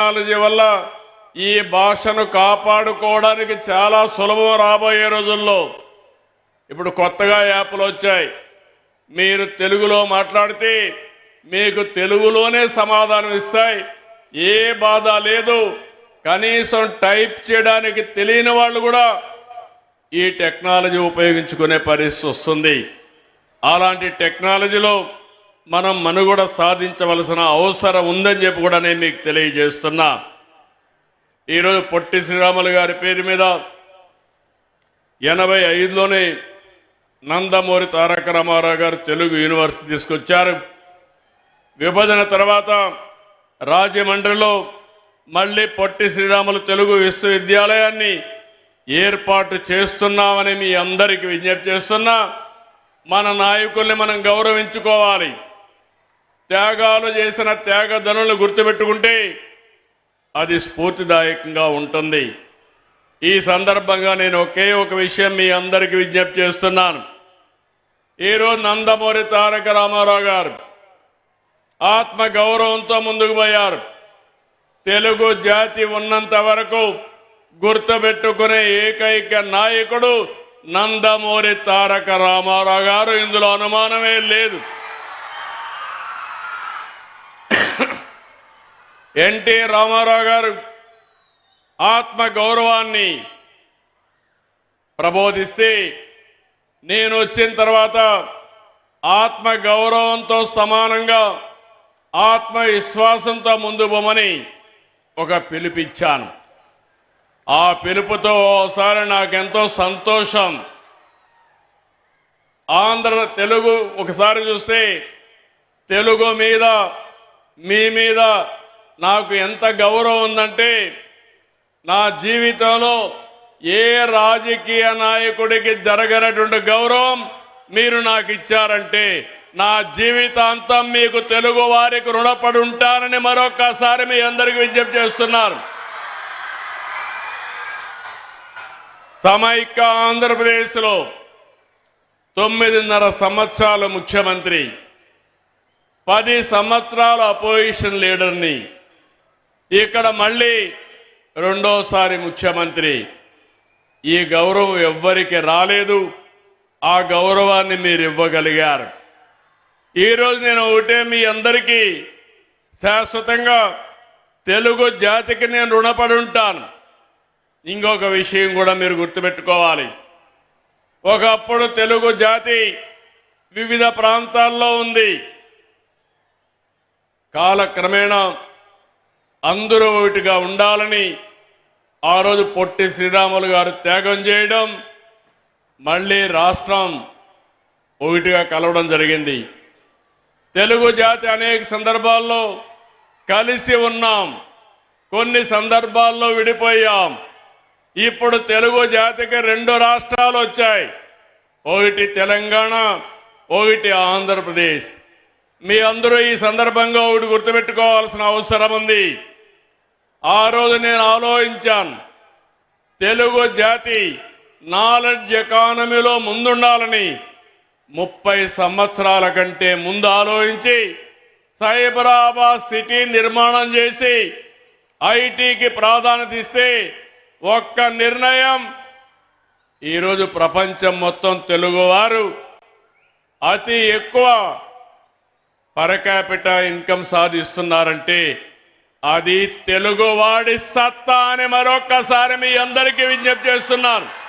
Technology వల్ల ఈ భాషను కాపాడుకోవడానికి చాలా సులభం రాబోయే రోజుల్లో. ఇప్పుడు కొత్తగా యాప్లు వచ్చాయి. మీరు తెలుగులో మాట్లాడితే మీకు తెలుగులోనే సమాధానం ఇస్తాయి. ఏ బాధ లేదు. కనీసం టైప్ చేయడానికి తెలియని వాళ్ళు కూడా ఈ టెక్నాలజీ ఉపయోగించుకునే పరిస్థితి వస్తుంది. అలాంటి టెక్నాలజీలో మనం మనుగడ సాధించవలసిన అవసరం ఉందని చెప్పి కూడా నేను మీకు తెలియజేస్తున్నా. ఈరోజు పొట్టి శ్రీరాములు గారి పేరు మీద ఎనభై ఐదులోనే నందమూరి తారక రామారావు గారు తెలుగు యూనివర్సిటీ తీసుకొచ్చారు. విభజన తర్వాత రాజమండ్రిలో మళ్ళీ పొట్టి శ్రీరాములు తెలుగు విశ్వవిద్యాలయాన్ని ఏర్పాటు చేస్తున్నామని మీ అందరికీ విజ్ఞప్తి చేస్తున్నా. మన నాయకుల్ని మనం గౌరవించుకోవాలి. త్యాగాలు చేసిన త్యాగధనులను గుర్తుపెట్టుకుంటే అది స్ఫూర్తిదాయకంగా ఉంటుంది. ఈ సందర్భంగా నేను ఒకే ఒక విషయం మీ అందరికీ విజ్ఞప్తి చేస్తున్నాను. ఈరోజు నందమూరి తారక రామారావు గారు ఆత్మ గౌరవంతో ముందుకు పోయారు. తెలుగు జాతి ఉన్నంత వరకు గుర్తుపెట్టుకునే ఏకైక నాయకుడు నందమూరి తారక రామారావు గారు. ఇందులో అనుమానమే లేదు. ఎన్టీ రామారావు గారు ఆత్మ గౌరవాన్ని ప్రబోధిస్తే నేను వచ్చిన తర్వాత ఆత్మ గౌరవంతో సమానంగా ఆత్మవిశ్వాసంతో ముందు పోమని ఒక పిలుపిచ్చాను. ఆ పిలుపుతో ఓసారి నాకెంతో సంతోషం. ఆంధ్ర తెలుగు ఒకసారి చూస్తే తెలుగు మీద మీ మీద నాకు ఎంత గౌరవం ఉందంటే నా జీవితంలో ఏ రాజకీయ నాయకుడికి జరగనటువంటి గౌరవం మీరు నాకు ఇచ్చారంటే నా జీవితాంతం మీకు తెలుగు వారికి రుణపడి ఉంటానని మరొక్కసారి మీ అందరికి విజ్ఞప్తి చేస్తున్నారు. సమైక్య ఆంధ్రప్రదేశ్లో తొమ్మిదిన్నర సంవత్సరాలు ముఖ్యమంత్రి. పది సంవత్సరాల అపోజిషన్ లీడర్ని. ఇక్కడ మళ్ళీ రెండోసారి ముఖ్యమంత్రి. ఈ గౌరవం ఎవ్వరికి రాలేదు. ఆ గౌరవాన్ని మీరు ఇవ్వగలిగారు. ఈరోజు నేను ఒకటే మీ అందరికీ శాశ్వతంగా తెలుగు జాతికి నేను రుణపడి ఉంటాను. ఇంకొక విషయం కూడా మీరు గుర్తుపెట్టుకోవాలి. ఒకప్పుడు తెలుగు జాతి వివిధ ప్రాంతాల్లో ఉంది. కాలక్రమేణా అందరూ ఒకటిగా ఉండాలని ఆ రోజు పొట్టి శ్రీరాములు గారు త్యాగం చేయడం మళ్ళీ రాష్ట్రం ఒకటిగా కలవడం జరిగింది. తెలుగు జాతి అనేక సందర్భాల్లో కలిసి ఉన్నాం కొన్ని సందర్భాల్లో విడిపోయాం. ఇప్పుడు తెలుగు జాతికి రెండు రాష్ట్రాలు వచ్చాయి. ఒకటి తెలంగాణ ఒకటి ఆంధ్రప్రదేశ్. మీ అందరూ ఈ సందర్భంగా ఒకటి గుర్తుపెట్టుకోవాల్సిన అవసరం ఉంది. ఆ రోజు నేను ఆలోచించాను. తెలుగు జాతి నాలెడ్జ్ ఎకానమీలో ముందుండాలని ముప్పై సంవత్సరాల కంటే ముందు ఆలోచించి సైబరాబాద్ సిటీ నిర్మాణం చేసి ఐటీకి ప్రాధాన్యత ఇస్తే ఒక్క నిర్ణయం. ఈరోజు ప్రపంచం మొత్తం తెలుగువారు. అతి ఎక్కువ పర్ ఇన్కమ్ సాధిస్తున్నారంటే అది తెలుగువాడి సత్తా అని మరొక్కసారి మీ అందరికీ విజ్ఞప్తి చేస్తున్నాను.